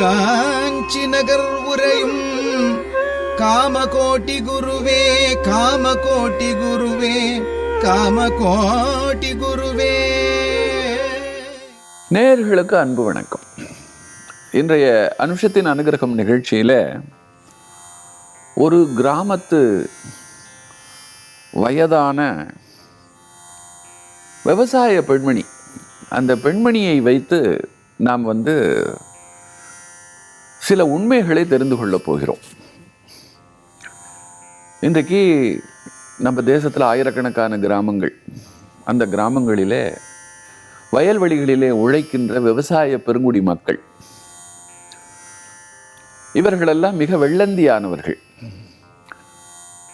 காஞ்சி நகர் உரையும் காமகோட்டி குருவே காமகோட்டி குருவே காமகோட்டி குருவே. நேர்களுக்கு அன்பு வணக்கம். இன்றைய அனுஷத்தின் அனுகிரகம் நிகழ்ச்சியில் ஒரு கிராமத்து வயதான விவசாய பெண்மணி அந்த பெண்மணியை வைத்து நாம் வந்து சில உண்மைகளை தெரிந்து கொள்ளப் போகிறோம். இன்றைக்கு நம்ம தேசத்தில் ஆயிரக்கணக்கான கிராமங்கள். அந்த கிராமங்களிலே வயல்வெளிகளிலே உழைக்கின்ற விவசாய பெருங்குடி மக்கள். இவர்களெல்லாம் மிக வெள்ளந்தியானவர்கள்.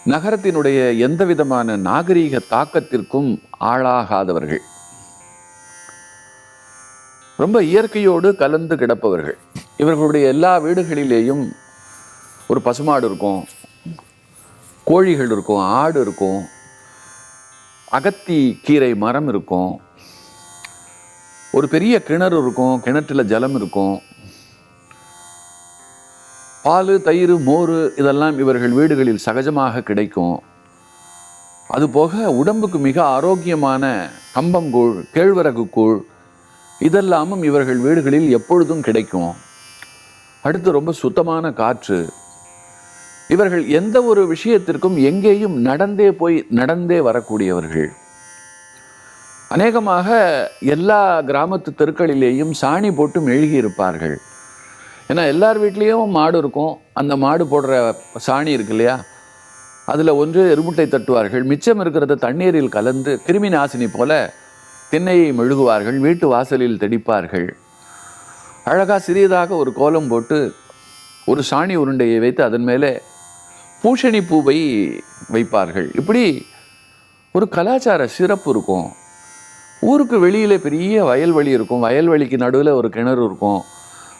நகரத்தினுடைய எந்த விதமான நாகரீக தாக்கத்திற்கும் ஆளாகாதவர்கள். ரொம்ப இயற்கையோடு கலந்து கிடப்பவர்கள். இவர்களுடைய எல்லா வீடுகளிலேயும் ஒரு பசுமாடு இருக்கும் கோழிகள் இருக்கும் ஆடு இருக்கும் அகத்தி கீரை மரம் இருக்கும் ஒரு பெரிய கிணறு இருக்கும் கிணற்றுல ஜலம் இருக்கும். பால் தயிர் மோர் இதெல்லாம் இவர்கள் வீடுகளில் சகஜமாக கிடைக்கும். அதுபோக உடம்புக்கு மிக ஆரோக்கியமான கம்பங்கூழ் கேழ்வரகு கூழ் இதெல்லாமும் இவர்கள் வீடுகளில் எப்பொழுதும் கிடைக்கும். அடுத்து ரொம்ப சுத்தமான காற்று. இவர்கள் எந்த ஒரு விஷயத்திற்கும் எங்கேயும் நடந்தே போய் நடந்தே வரக்கூடியவர்கள். அநேகமாக எல்லா கிராமத்து தெருக்களிலேயும் சாணி போட்டு மெழுகி இருப்பார்கள் ஏன்னா எல்லார் வீட்லேயும் மாடு இருக்கும். அந்த மாடு போடுற சாணி இருக்கு இல்லையா அதில் ஒன்று எருமுட்டை தட்டுவார்கள். மிச்சம் இருக்கிறத தண்ணீரில் கலந்து கிருமி நாசினி போல திண்ணையை மெழுகுவார்கள். வீட்டு வாசலில் தெடிப்பார்கள். அழகாக சிறியதாக ஒரு கோலம் போட்டு ஒரு சாணி உருண்டையை வைத்து அதன் மேலே பூஷணி பூவை வைப்பார்கள். இப்படி ஒரு கலாச்சார சிறப்பு இருக்கும். ஊருக்கு வெளியில் பெரிய வயல்வெளி இருக்கும். வயல்வெளிக்கு நடுவில் ஒரு கிணறு இருக்கும்.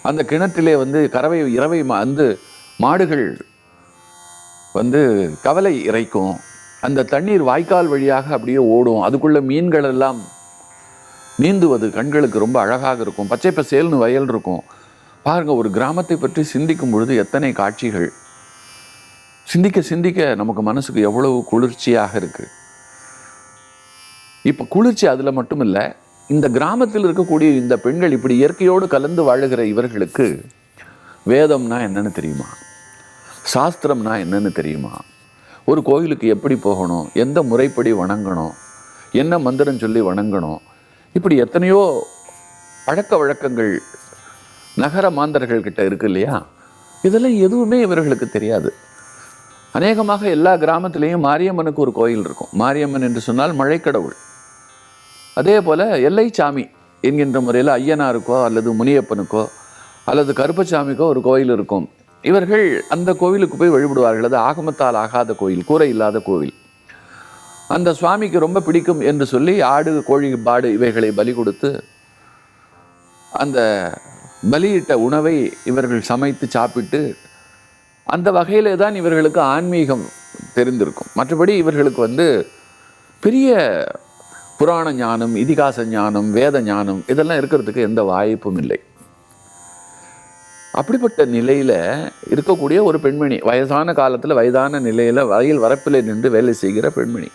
அந்த கிணற்றிலே வந்து கறவை இரவை மா- வந்து மாடுகள் வந்து கவலை இறைக்கும். அந்த தண்ணீர் வாய்க்கால் வழியாக அப்படியே ஓடும். அதுக்குள்ளே மீன்கள் எல்லாம் நீந்துவது கண்களுக்கு ரொம்ப அழகாக இருக்கும். பச்சை பசேல்னு வயல் இருக்கும். பாருங்கள் ஒரு கிராமத்தை பற்றி சிந்திக்கும் பொழுது எத்தனை காட்சிகள். சிந்திக்க சிந்திக்க நமக்கு மனசுக்கு எவ்வளவு குளிர்ச்சியாக இருக்குது இப்போ குளிர்ச்சி அதில் மட்டும் இல்லை இந்த கிராமத்தில் இருக்கக்கூடிய இந்த பெண்கள் இப்படி இயற்கையோடு கலந்து வாழுகிற இவர்களுக்கு வேதம்னா என்னன்னு தெரியுமா? சாஸ்திரம்னா என்னன்னு தெரியுமா? ஒரு கோயிலுக்கு எப்படி போகணும்? எந்த முறைப்படி வணங்கணும்? என்ன மந்திரம் சொல்லி வணங்கணும்? இப்படி எத்தனையோ பழக்க வழக்கங்கள் நகர மாந்தர்கள் கிட்ட இருக்கு இல்லையா? இதெல்லாம் எதுவுமே இவர்களுக்கு தெரியாது. அநேகமாக எல்லா கிராமத்திலையும் மாரியம்மனுக்கு ஒரு கோயில் இருக்கும். மாரியம்மன் என்று சொன்னால் மழைக்கடவுள். அதே போல் சாமி என்கின்ற முறையில் ஐயனாருக்கோ அல்லது முனியப்பனுக்கோ அல்லது கருப்பசாமிக்கோ ஒரு கோயில் இருக்கும். இவர்கள் அந்த கோவிலுக்கு போய் வழிபடுவார்கள். அது ஆகமத்தால் ஆகாத கோயில் கூரை இல்லாத கோவில். அந்த சுவாமிக்கு ரொம்ப பிடிக்கும் என்று சொல்லி ஆடு கோழி பாடு இவைகளை பலி கொடுத்து அந்த பலியிட்ட உணவை இவர்கள் சமைத்து சாப்பிட்டு அந்த வகையிலே தான் இவர்களுக்கு ஆன்மீகம் தெரிந்திருக்கும். மற்றபடி இவர்களுக்கு வந்து பெரிய புராண ஞானம் இதிகாச ஞானம் வேத ஞானம் இதெல்லாம் இருக்கிறதுக்கு எந்த வாய்ப்பும் இல்லை. அப்படிப்பட்ட நிலையில் இருக்கக்கூடிய ஒரு பெண்மணி வயதான காலத்தில் வயதான நிலையில் வயல் வரப்பில் நின்று வேலை செய்கிற பெண்மணி.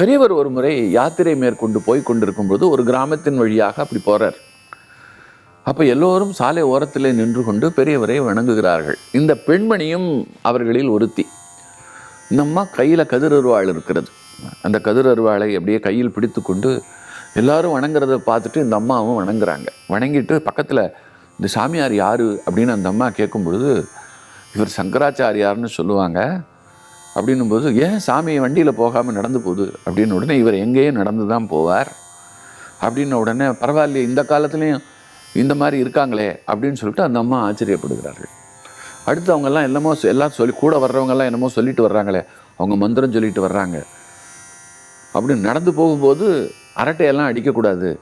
பெரியவர் ஒரு முறை யாத்திரை மேற்கொண்டு போய் கொண்டிருக்கும் போது ஒரு கிராமத்தின் வழியாக அப்படி போகிறார் அப்போ எல்லோரும் சாலை ஓரத்தில் நின்று கொண்டு பெரியவரை வணங்குகிறார்கள். இந்த பெண்மணியும் அவர்களில் ஒருத்தி. இந்த அம்மா கதிர் கதிரருவாள் இருக்கிறது. அந்த கதிரருவாளை அப்படியே கையில் பிடித்து கொண்டு எல்லாரும் வணங்குறத பார்த்துட்டு இந்த அம்மாவும் வணங்குறாங்க. வணங்கிட்டு பக்கத்தில் இந்த சாமியார் யார் அப்படின்னு அந்த அம்மா கேட்கும் பொழுது இவர் சங்கராச்சாரியார்னு சொல்லுவாங்க. அப்படின்னும் போது ஏன் சாமி வண்டியில் போகாமல் நடந்து போகுது? அப்படின்னு உடனே இவர் எங்கேயும் நடந்து தான் போவார். அப்படின்ன உடனே பரவாயில்லையே இந்த காலத்துலேயும் இந்த மாதிரி இருக்காங்களே அப்படின்னு சொல்லிட்டு அந்த அம்மா ஆச்சரியப்படுகிறார்கள். அடுத்து அவங்கெல்லாம் என்னமோ எல்லாம் சொல்லி கூட வர்றவங்கெல்லாம் என்னமோ சொல்லிட்டு வர்றாங்களே அவங்க மந்திரம் சொல்லிட்டு வர்றாங்க. அப்படின்னு நடந்து போகும்போது அரட்டையெல்லாம் அடிக்கக்கூடாது.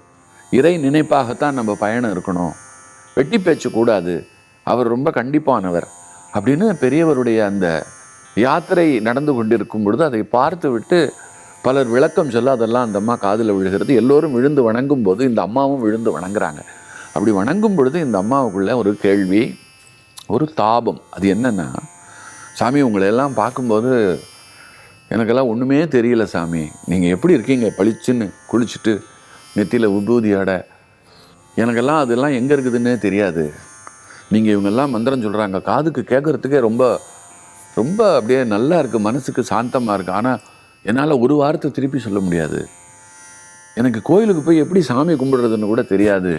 இறை நினைப்பாகத்தான் நம்ம பயணம் இருக்கணும். வெட்டி பேச்சு கூடாது. அவர் ரொம்ப கண்டிப்பானவர். அப்படின்னு பெரியவருடைய அந்த யாத்திரை நடந்து கொண்டிருக்கும் பொழுது அதை பார்த்துவிட்டு பலர் விளக்கம் சொல்ல அதெல்லாம் அந்த அம்மா காதில் விழுகிறது. எல்லோரும் விழுந்து வணங்கும் போது இந்த அம்மாவும் விழுந்து வணங்குறாங்க. அப்படி வணங்கும் பொழுது இந்த அம்மாவுக்குள்ள ஒரு கேள்வி ஒரு தாபம். அது என்னென்னா சாமி உங்களை எல்லாம் பார்க்கும்போது எனக்கெல்லாம் ஒன்றுமே தெரியல சாமி. நீங்கள் எப்படி இருக்கீங்க? பளிச்சுன்னு குளிச்சுட்டு நெத்தியில் விபூதியோட எனக்கெல்லாம் அதெல்லாம் எங்கே இருக்குதுன்னே தெரியாது. நீங்கள் இவங்கெல்லாம் மந்திரம் சொல்கிறாங்க காதுக்கு கேட்குறதுக்கே ரொம்ப ரொம்ப அப்படியே நல்லா இருக்குது மனசுக்கு சாந்தமாக இருக்குது ஆனால் என்னால் ஒரு வாரத்தை திருப்பி சொல்ல முடியாது. எனக்கு கோயிலுக்கு போய் எப்படி சாமி கும்பிடுறதுன்னு கூட தெரியாது.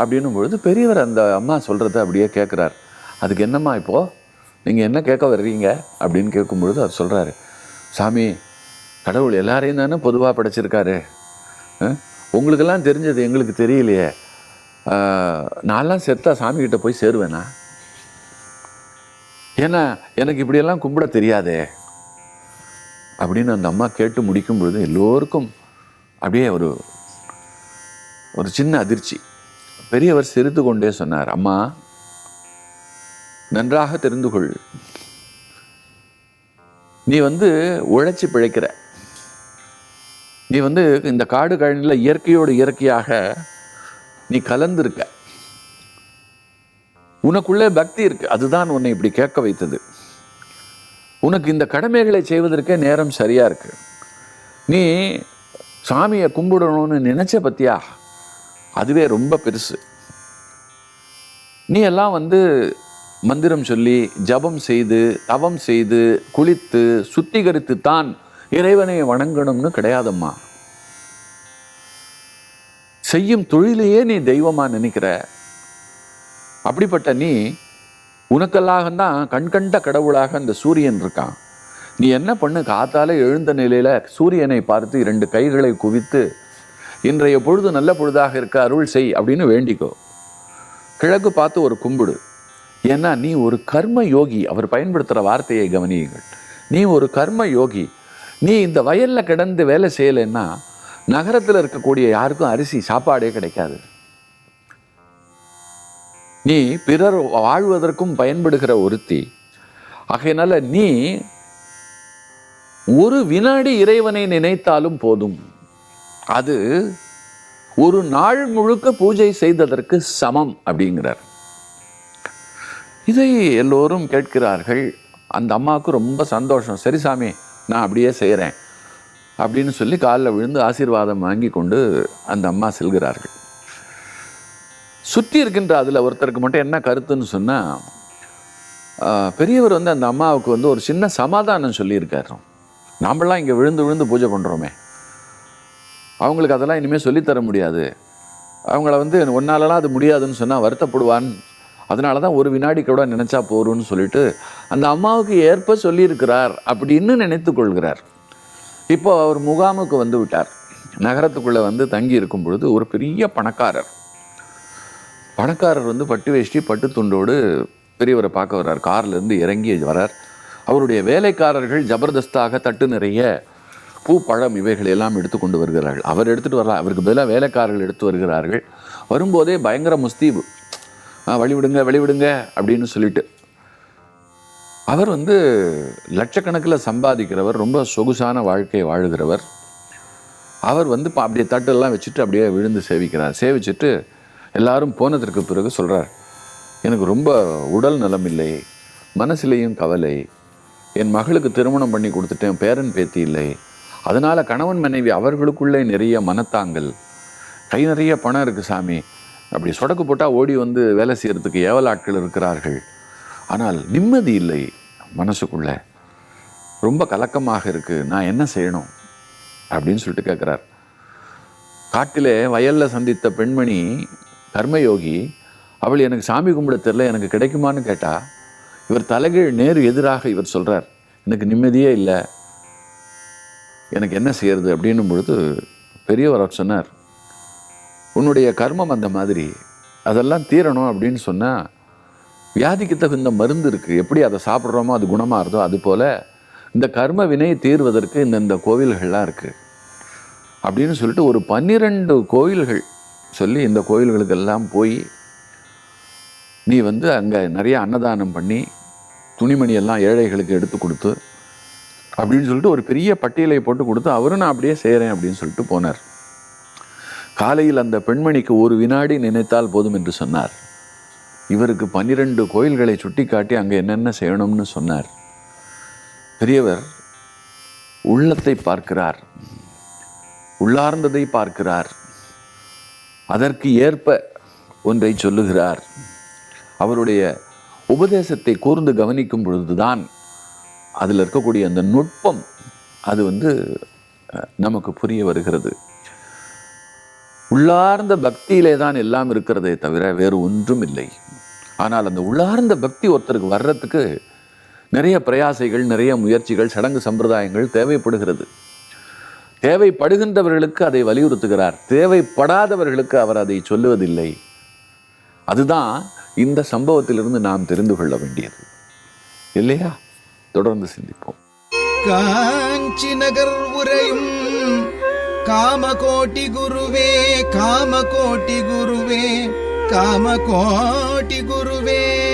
அப்படின்னும் பொழுது பெரியவர் அந்த அம்மா சொல்கிறத அப்படியே கேட்குறார் அதுக்கு என்னம்மா இப்போது நீங்கள் என்ன கேட்க வர்றீங்க? அப்படின்னு கேட்கும்பொழுது அவர் சொல்கிறாரு சாமி கடவுள் எல்லாரையும் தானே பொதுவாக படைச்சிருக்காரு. உங்களுக்கெல்லாம் தெரிஞ்சது எங்களுக்கு தெரியலையே. நான்லாம் செத்தா சாமிக்கிட்ட போய் சேருவேனா? ஏன்னா எனக்கு இப்படியெல்லாம் கும்பிட தெரியாதே. அப்படின்னு அந்த அம்மா கேட்டு முடிக்கும் பொழுது எல்லோருக்கும் அப்படியே ஒரு ஒரு சின்ன அதிர்ச்சி. பெரியவர் சிரித்து கொண்டே சொன்னார் அம்மா நன்றாக தெரிந்து கொள். நீ வந்து உழைச்சி பிழைக்கிற. நீ வந்து இந்த காடு கழனியில் இயற்கையோடு இயற்கையாக நீ கலந்துருக்க. உனக்குள்ளே பக்தி இருக்கு. அதுதான் உன்னை இப்படி கேட்க வைத்தது. உனக்கு இந்த கடமைகளை செய்வதற்கே நேரம் சரியா இருக்கு. நீ சாமியை கும்பிடணும்னு நினைச்ச பத்தியா? அதுவே ரொம்ப பெருசு. நீ எல்லாம் வந்து மந்திரம் சொல்லி ஜபம் செய்து தவம் செய்து குளித்து சுத்திகரித்து தான் இறைவனை வணங்கணும்னு கிடையாதம்மா. செய்யும் தொழிலையே நீ தெய்வமா நினைக்கிற. அப்படிப்பட்ட நீ உனக்கெல்லாம் கண்கண்ட கடவுளாக அந்த சூரியன் இருக்கான். நீ என்ன பண்ணு? காத்தால எழுந்த நிலையில் சூரியனை பார்த்து இரண்டு கைகளை குவித்து இன்றைய பொழுது நல்ல பொழுதாக இருக்க அருள் செய் அப்படின்னு வேண்டிக்கோ. கிழக்கு பார்த்து ஒரு கும்பிடு. ஏன்னா நீ ஒரு கர்ம யோகி. அவர் பயன்படுத்துகிற வார்த்தையை கவனியுங்கள். நீ ஒரு கர்ம யோகி. நீ இந்த வயலில் கிடந்து வேலை செய்யலைன்னா நகரத்தில் இருக்கக்கூடிய யாருக்கும் அரிசி சாப்பாடே கிடைக்காது. நீ பிறர் வாழ்வதற்கும் பயன்படுகிற ஒருத்தி. ஆகையினால நீ ஒரு வினாடி இறைவனை நினைத்தாலும் போதும். அது ஒரு நாள் முழுக்க பூஜை செய்ததற்கு சமம் அப்படிங்கிறார். இதை எல்லோரும் கேட்கிறார்கள். அந்த அம்மாவுக்கு ரொம்ப சந்தோஷம். சரி சாமி நான் அப்படியே செய்கிறேன் அப்படின்னு சொல்லி காலில் விழுந்து ஆசீர்வாதம் வாங்கி கொண்டு அந்த அம்மா செல்கிறார்கள். சுற்றி இருக்கின்ற அதில் ஒருத்தருக்கு மட்டும் என்ன கருத்துன்னு சொன்னால் பெரியவர் வந்து அந்த அம்மாவுக்கு வந்து ஒரு சின்ன சமாதானம் சொல்லியிருக்காரு. நாமெல்லாம் இங்கே விழுந்து விழுந்து பூஜை பண்ணுறோமே அவங்களுக்கு அதெல்லாம் இனிமேல் சொல்லித்தர முடியாது. அவங்கள வந்து ஒன்னாலலாம் அது முடியாதுன்னு சொன்னால் வருத்தப்படுவான். அதனால தான் ஒரு வினாடி கூட நினச்சா போகிறோன்னு சொல்லிட்டு அந்த அம்மாவுக்கு ஏற்ப சொல்லியிருக்கிறார் அப்படின்னு நினைத்து கொள்கிறார். இப்போ அவர் முகாமுக்கு வந்து விட்டார். நகரத்துக்குள்ளே வந்து தங்கி இருக்கும் பொழுது ஒரு பெரிய பணக்காரர். பணக்காரர் வந்து பட்டு வேஷ்டி பட்டு துண்டோடு பெரியவரை பார்க்க வர்றார். கார்லேருந்து இறங்கி வரார் அவருடைய வேலைக்காரர்கள் ஜபர்தஸ்தாக தட்டு நிறைய பூ பழம் இவைகள் எல்லாம் எடுத்து கொண்டு வருகிறார்கள். அவர் எடுத்துகிட்டு வரலாம். அவருக்கு பதிலாக வேலைக்காரர்கள் எடுத்து வருகிறார்கள். வரும்போதே பயங்கர முஸ்தீபு வழிவிடுங்க வழிவிடுங்க அப்படின்னு சொல்லிட்டு. அவர் வந்து லட்சக்கணக்கில் சம்பாதிக்கிறவர் ரொம்ப சொகுசான வாழ்க்கையை வாழுகிறவர். அவர் வந்து இப்போ அப்படியே தட்டெல்லாம் வச்சுட்டு அப்படியே விழுந்து சேவிக்கிறார். சேவிச்சுட்டு எல்லாரும் போனதற்கு பிறகு சொல்கிறார் எனக்கு ரொம்ப உடல் நலம் இல்லை மனசிலேயும் கவலை. என் மகளுக்கு திருமணம் பண்ணி கொடுத்துட்டேன் பேரன் பேத்தி இல்லை. அதனால் கணவன் மனைவி அவர்களுக்குள்ளே நிறைய மனத்தாங்கல். கை நிறைய பணம் இருக்கு சாமி. அப்படி சொடக்கு போட்டால் ஓடி வந்து வேலை செய்கிறதுக்கு ஏவல் ஆட்கள் இருக்கிறார்கள். ஆனால் நிம்மதி இல்லை மனசுக்குள்ள. ரொம்ப கலக்கமாக இருக்கு நான் என்ன செய்யணும்? அப்படின்னு சொல்லிட்டு கேட்குறார் காட்டிலே வயலில் சந்தித்த பெண்மணி கர்மயோகி அவள் எனக்கு சாமி கும்பிட தெரில எனக்கு கிடைக்குமான்னு கேட்டால் இவர் தலைகீழ் நேர் எதிராக இவர் சொல்கிறார் எனக்கு நிம்மதியே இல்லை. எனக்கு என்ன செய்யறது? அப்படின்னும் பொழுது பெரியவர் அவர் சொன்னார் உன்னுடைய கர்மம் அந்த மாதிரி. அதெல்லாம் தீரணும் அப்படின்னு சொன்னால் வியாதிக்கு தகுந்த மருந்து இருக்குது எப்படி அதை சாப்பிட்றோமோ அது குணமாகிறதோ அது போல் இந்த கர்ம வினை தீர்வதற்கு இந்த இந்த கோவில்கள்லாம் இருக்குது அப்படின்னு சொல்லிட்டு ஒரு பன்னிரண்டு கோயில்கள் சொல்லி இந்த கோயில்களுக்கெல்லாம் போய் நீ வந்து அங்கே நிறைய அன்னதானம் பண்ணி துணிமணி எல்லாம் ஏழைகளுக்கு எடுத்து கொடுத்து அப்படின்னு சொல்லிட்டு ஒரு பெரிய பட்டியலை போட்டு கொடுத்து அவரும் நான் அப்படியே செய்கிறேன் அப்படின்னு சொல்லிட்டு போனார். காலையில் அந்த பெண்மணிக்கு ஒரு வினாடி நினைத்தால் போதும் என்று சொன்னார். இவருக்கு பன்னிரெண்டு கோயில்களை சுட்டிக்காட்டி அங்கே என்னென்ன செய்யணும்னு சொன்னார். பெரியவர் உள்ளத்தை பார்க்கிறார். உள்ளார்ந்ததை பார்க்கிறார். அதற்கு ஏற்ப ஒன்றை சொல்லுகிறார். அவருடைய உபதேசத்தை கூர்ந்து கவனிக்கும் பொழுதுதான் அதில் இருக்கக்கூடிய அந்த நுட்பம் அது வந்து நமக்கு புரிய வருகிறது. உள்ளார்ந்த பக்தியிலே தான் எல்லாம் இருக்கிறதே தவிர வேறு ஒன்றும் இல்லை. ஆனால் அந்த உள்ளார்ந்த பக்தி ஒருத்தருக்கு வர்றதுக்கு நிறைய பிரயாசைகள் நிறைய முயற்சிகள் சடங்கு சம்பிரதாயங்கள் தேவைப்படுகிறது. தேவைப்படுகின்றவர்களுக்கு அதை வலியுறுத்துகிறார். தேவைப்படாதவர்களுக்கு அவர் அதை சொல்லுவதில்லை. அதுதான் இந்த சம்பவத்திலிருந்து நாம் தெரிந்து கொள்ள வேண்டியது. இல்லையா? தொடர்ந்து சிந்திப்போம். காஞ்சி நகர் உரையும் காமகோட்டி குருவே காமகோட்டி குருவே காமகோட்டி குருவே.